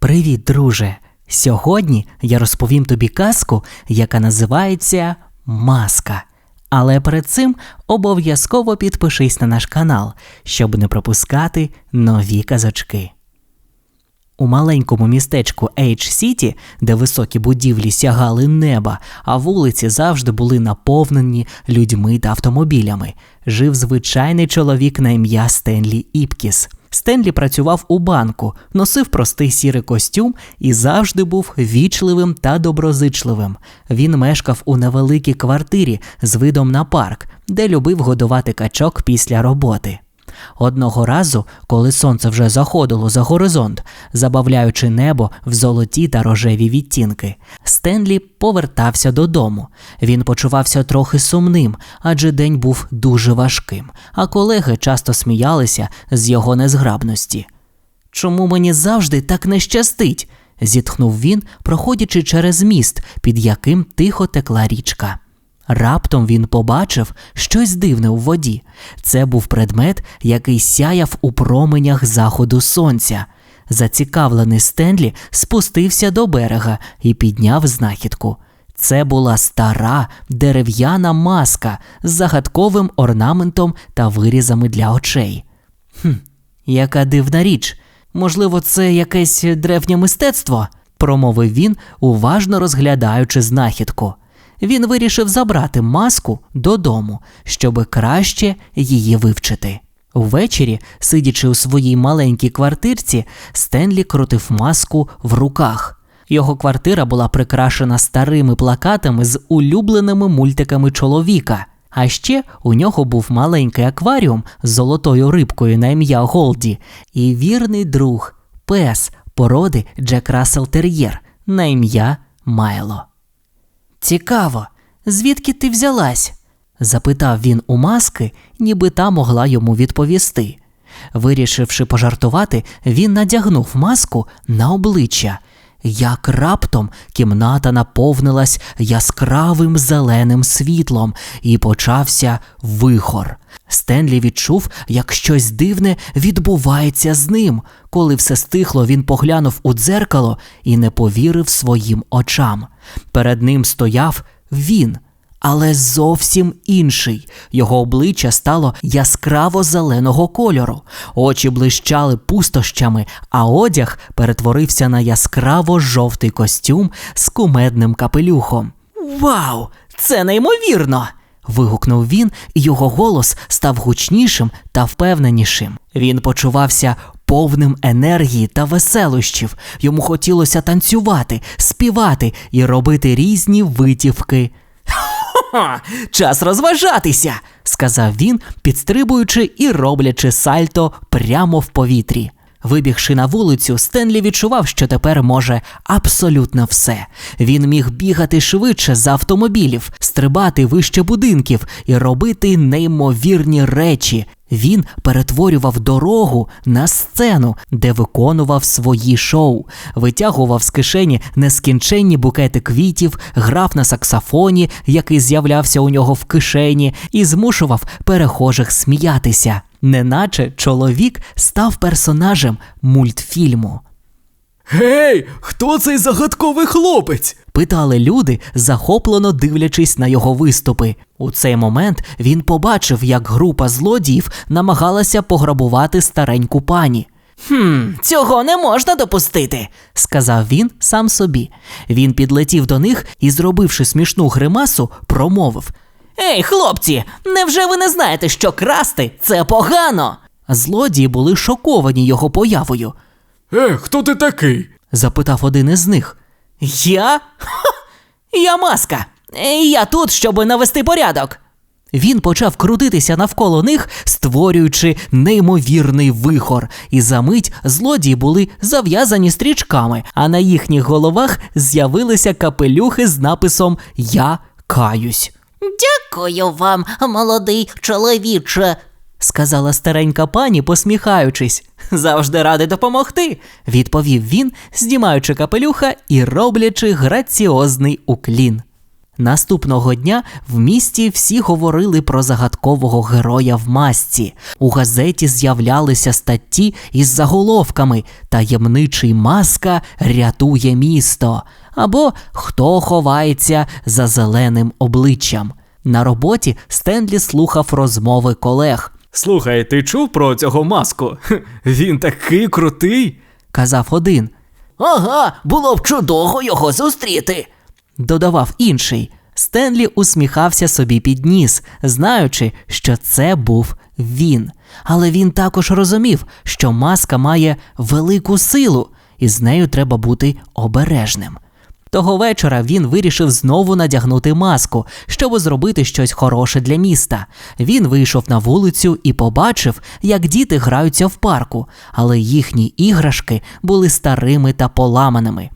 Привіт, друже! Сьогодні я розповім тобі казку, яка називається Маска. Але перед цим обов'язково підпишись на наш канал, щоб не пропускати нові казочки. У маленькому містечку Ейдж Сіті, де високі будівлі сягали неба, а вулиці завжди були наповнені людьми та автомобілями, жив звичайний чоловік на ім'я Стенлі Іпкіс. Стенлі працював у банку, носив простий сірий костюм і завжди був вічливим та доброзичливим. Він мешкав у невеликій квартирі з видом на парк, де любив годувати качок після роботи. Одного разу, коли сонце вже заходило за горизонт, забавляючи небо в золоті та рожеві відтінки, Стенлі повертався додому. Він почувався трохи сумним, адже день був дуже важким, а колеги часто сміялися з його незграбності. Чому мені завжди так не щастить? зітхнув він, проходячи через міст, під яким тихо текла річка. Раптом він побачив щось дивне у воді. Це був предмет, який сяяв у променях заходу сонця. Зацікавлений Стенлі спустився до берега і підняв знахідку. Це була стара дерев'яна маска з загадковим орнаментом та вирізами для очей. Хм, яка дивна річ. Можливо, це якесь древнє мистецтво? промовив він, уважно розглядаючи знахідку він вирішив забрати маску додому, щоби краще її вивчити. Увечері, сидячи у своїй маленькій квартирці, Стенлі крутив маску в руках. Його квартира була прикрашена старими плакатами з улюбленими мультиками чоловіка. А ще у нього був маленький акваріум з золотою рибкою на ім'я Голді і вірний друг, пес породи Джек Рассел Тер'єр на ім'я Майло. Цікаво, звідки ти взялась? запитав він у маски, ніби та могла йому відповісти. Вирішивши пожартувати, він надягнув маску на обличчя. Як раптом кімната наповнилась яскравим зеленим світлом і почався вихор. Стенлі відчув, як щось дивне відбувається з ним. Коли все стихло, він поглянув у дзеркало і не повірив своїм очам. Перед ним стояв він, але зовсім інший. Його обличчя стало яскраво зеленого кольору, очі блищали пустощами, а одяг перетворився на яскраво жовтий костюм з кумедним капелюхом. Вау! Це неймовірно! вигукнув він, і його голос став гучнішим та впевненішим. Він почувався повним енергії та веселощів. Йому хотілося танцювати, співати і робити різні витівки. «Ха-ха! Час розважатися, сказав він, підстрибуючи і роблячи сальто прямо в повітрі. Вибігши на вулицю, Стенлі відчував, що тепер може абсолютно все. Він міг бігати швидше за автомобілів, стрибати вище будинків і робити неймовірні речі. Він перетворював дорогу на сцену, де виконував свої шоу, витягував з кишені нескінченні букети квітів, грав на саксофоні, який з'являвся у нього в кишені, і змушував перехожих сміятися неначе чоловік став персонажем мультфільму. Гей, хто цей загадковий хлопець? Питали люди, захоплено дивлячись на його виступи. У цей момент він побачив, як група злодіїв намагалася пограбувати стареньку пані. Хм, цього не можна допустити, сказав він сам собі. Він підлетів до них і, зробивши смішну гримасу, промовив Ей, хлопці, невже ви не знаєте, що красти це погано? Злодії були шоковані його появою. Е, хто ти такий? запитав один із них. Я? Ха! Я маска. Я тут, щоб навести порядок. Він почав крутитися навколо них, створюючи неймовірний вихор, і за мить злодії були зав'язані стрічками, а на їхніх головах з'явилися капелюхи з написом Я каюсь. Дякую вам, молодий чоловіче, сказала старенька пані, посміхаючись. Завжди радий допомогти, відповів він, здімаючи капелюха і роблячи граціозний уклін. Наступного дня в місті всі говорили про загадкового героя в масці. У газеті з'являлися статті із заголовками Таємничий маска рятує місто або Хто ховається за зеленим обличчям. На роботі Стенлі слухав розмови колег. Слухай, ти чув про цього маску? Він такий крутий. Казав один, Ага, було б чудово його зустріти. додавав інший. Стенлі усміхався собі під ніс, знаючи, що це був він. Але він також розумів, що маска має велику силу, і з нею треба бути обережним. Того вечора він вирішив знову надягнути маску, щоб зробити щось хороше для міста. Він вийшов на вулицю і побачив, як діти граються в парку, але їхні іграшки були старими та поламаними.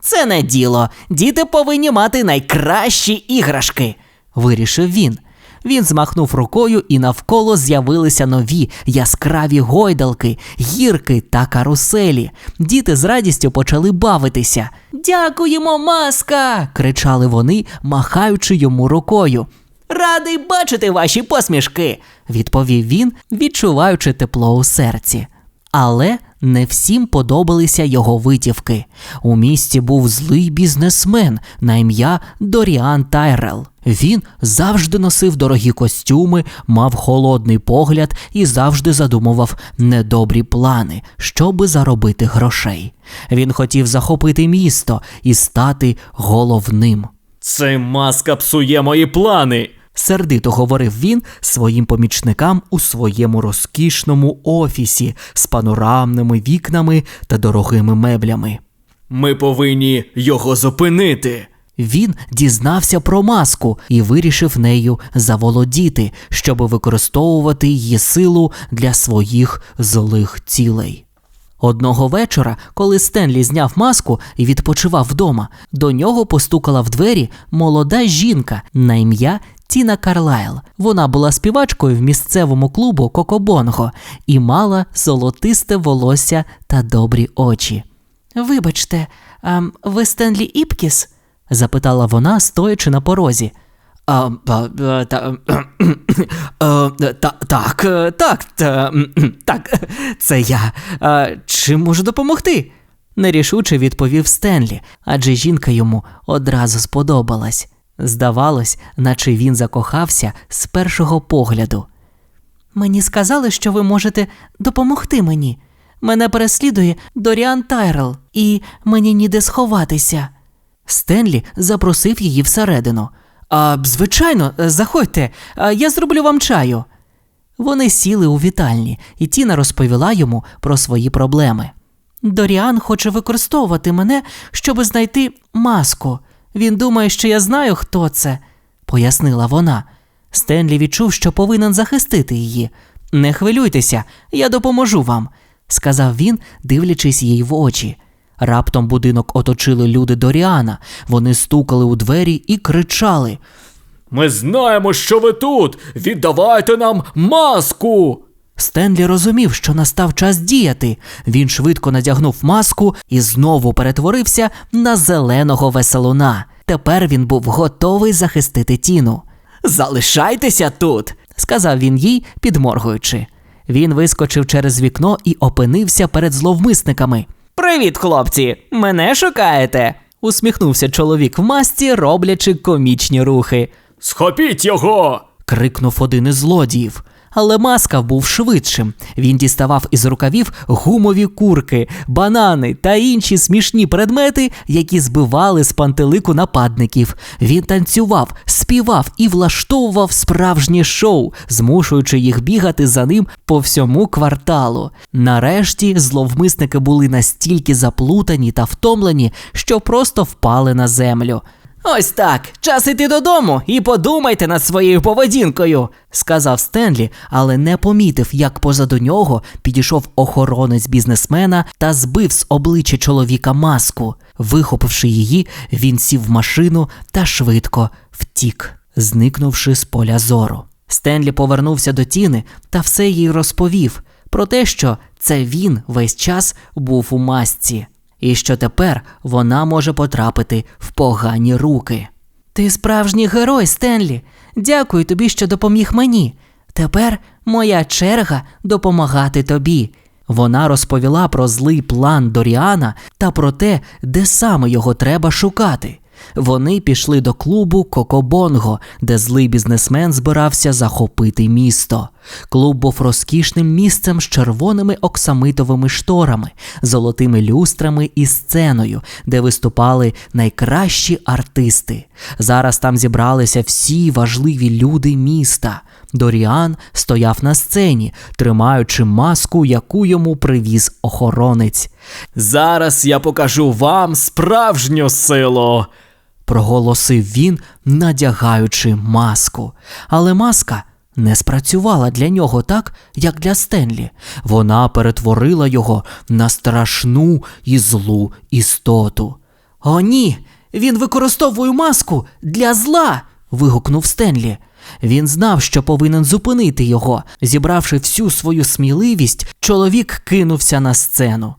Це не діло. Діти повинні мати найкращі іграшки. вирішив він. Він змахнув рукою, і навколо з'явилися нові яскраві гойдалки, гірки та каруселі. Діти з радістю почали бавитися. Дякуємо, маска! кричали вони, махаючи йому рукою. Радий бачити ваші посмішки. відповів він, відчуваючи тепло у серці. Але не всім подобалися його витівки. У місті був злий бізнесмен на ім'я Доріан Тайрел. Він завжди носив дорогі костюми, мав холодний погляд і завжди задумував недобрі плани, щоби заробити грошей. Він хотів захопити місто і стати головним. Цей маска псує мої плани. Сердито говорив він своїм помічникам у своєму розкішному офісі з панорамними вікнами та дорогими меблями. Ми повинні його зупинити. Він дізнався про маску і вирішив нею заволодіти, щоб використовувати її силу для своїх злих цілей. Одного вечора, коли Стенлі зняв маску і відпочивав вдома, до нього постукала в двері молода жінка на ім'я Тіна Карлайл. Вона була співачкою в місцевому клубу Кокобонго і мала золотисте волосся та добрі очі. Вибачте, а ви Стенлі Іпкіс? запитала вона, стоячи на порозі. А, а, та, так, е, так, та, м, м, так, це я. А, чим можу допомогти? Нерішуче відповів Стенлі, адже жінка йому одразу сподобалась. Здавалось, наче він закохався з першого погляду. Мені сказали, що ви можете допомогти мені. Мене переслідує Доріан Тайрел, і мені ніде сховатися. Стенлі запросив її всередину. А, звичайно, заходьте, я зроблю вам чаю. Вони сіли у вітальні, і Тіна розповіла йому про свої проблеми. Доріан хоче використовувати мене, щоб знайти маску. Він думає, що я знаю, хто це, пояснила вона. Стенлі відчув, що повинен захистити її. Не хвилюйтеся, я допоможу вам, сказав він, дивлячись їй в очі. Раптом будинок оточили люди Доріана. Вони стукали у двері і кричали. Ми знаємо, що ви тут. Віддавайте нам маску. Стенлі розумів, що настав час діяти. Він швидко надягнув маску і знову перетворився на зеленого веселуна. Тепер він був готовий захистити Тіну. Залишайтеся тут, сказав він їй, підморгуючи. Він вискочив через вікно і опинився перед зловмисниками. Привіт, хлопці! Мене шукаєте? Усміхнувся чоловік в масці, роблячи комічні рухи. Схопіть його. крикнув один із злодіїв. Але маска був швидшим. Він діставав із рукавів гумові курки, банани та інші смішні предмети, які збивали з пантелику нападників. Він танцював, співав і влаштовував справжнє шоу, змушуючи їх бігати за ним по всьому кварталу. Нарешті зловмисники були настільки заплутані та втомлені, що просто впали на землю. Ось так. Час іти додому і подумайте над своєю поведінкою. сказав Стенлі, але не помітив, як позаду нього підійшов охоронець бізнесмена та збив з обличчя чоловіка маску. Вихопивши її, він сів в машину та швидко втік, зникнувши з поля зору. Стенлі повернувся до тіни та все їй розповів про те, що це він весь час був у масці, і що тепер вона може потрапити в погані руки. Ти справжній герой, Стенлі. Дякую тобі, що допоміг мені. Тепер моя черга допомагати тобі. Вона розповіла про злий план Доріана та про те, де саме його треба шукати. Вони пішли до клубу Кокобонго, де злий бізнесмен збирався захопити місто. Клуб був розкішним місцем з червоними оксамитовими шторами, золотими люстрами і сценою, де виступали найкращі артисти. Зараз там зібралися всі важливі люди міста. Доріан стояв на сцені, тримаючи маску, яку йому привіз охоронець. Зараз я покажу вам справжню силу. проголосив він, надягаючи маску. Але маска не спрацювала для нього так, як для Стенлі. Вона перетворила його на страшну і злу істоту. О, ні! Він використовує маску для зла. вигукнув Стенлі. Він знав, що повинен зупинити його. Зібравши всю свою сміливість, чоловік кинувся на сцену.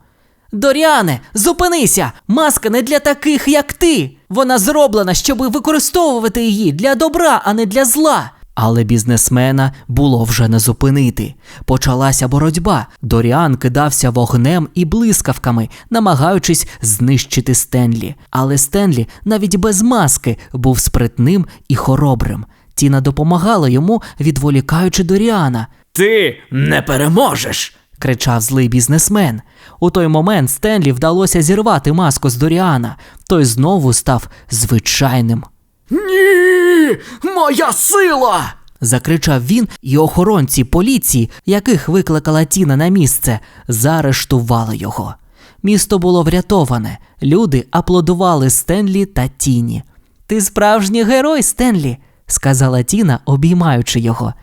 Доріане, зупинися! Маска не для таких, як ти. Вона зроблена, щоб використовувати її для добра, а не для зла. Але бізнесмена було вже не зупинити. Почалася боротьба. Доріан кидався вогнем і блискавками, намагаючись знищити Стенлі. Але Стенлі навіть без маски був спритним і хоробрим. Тіна допомагала йому, відволікаючи Доріана. Ти не переможеш. кричав злий бізнесмен. У той момент Стенлі вдалося зірвати маску з Доріана. Той знову став звичайним. Ні, моя сила. Закричав він, і охоронці поліції, яких викликала Тіна на місце, заарештували його. Місто було врятоване. Люди аплодували Стенлі та Тіні. Ти справжній герой, Стенлі, сказала Тіна, обіймаючи його.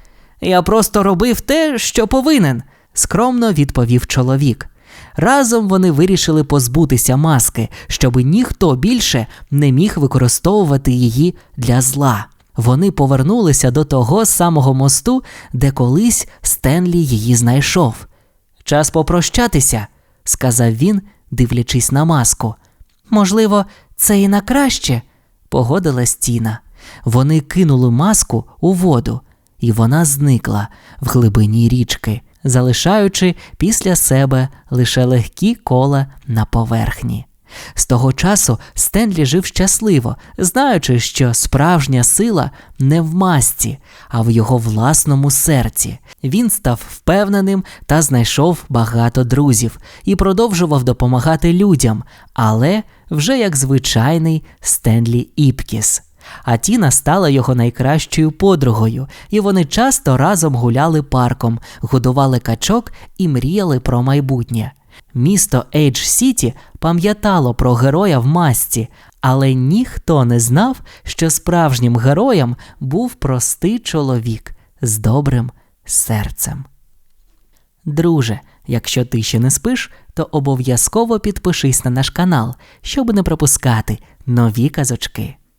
Я просто робив те, що повинен, скромно відповів чоловік. Разом вони вирішили позбутися маски, щоби ніхто більше не міг використовувати її для зла. Вони повернулися до того самого мосту, де колись Стенлі її знайшов. Час попрощатися, сказав він, дивлячись на маску. Можливо, це і на краще, погодилась Тіна. Вони кинули маску у воду, і вона зникла в глибині річки, залишаючи після себе лише легкі кола на поверхні. З того часу Стенлі жив щасливо, знаючи, що справжня сила не в масці, а в його власному серці. Він став впевненим та знайшов багато друзів і продовжував допомагати людям, але вже як звичайний Стенлі Іпкіс. А Тіна стала його найкращою подругою, і вони часто разом гуляли парком, годували качок і мріяли про майбутнє. Місто Ейдж Сіті пам'ятало про героя в масці, але ніхто не знав, що справжнім героєм був простий чоловік з добрим серцем. Друже, якщо ти ще не спиш, то обов'язково підпишись на наш канал, щоб не пропускати нові казочки.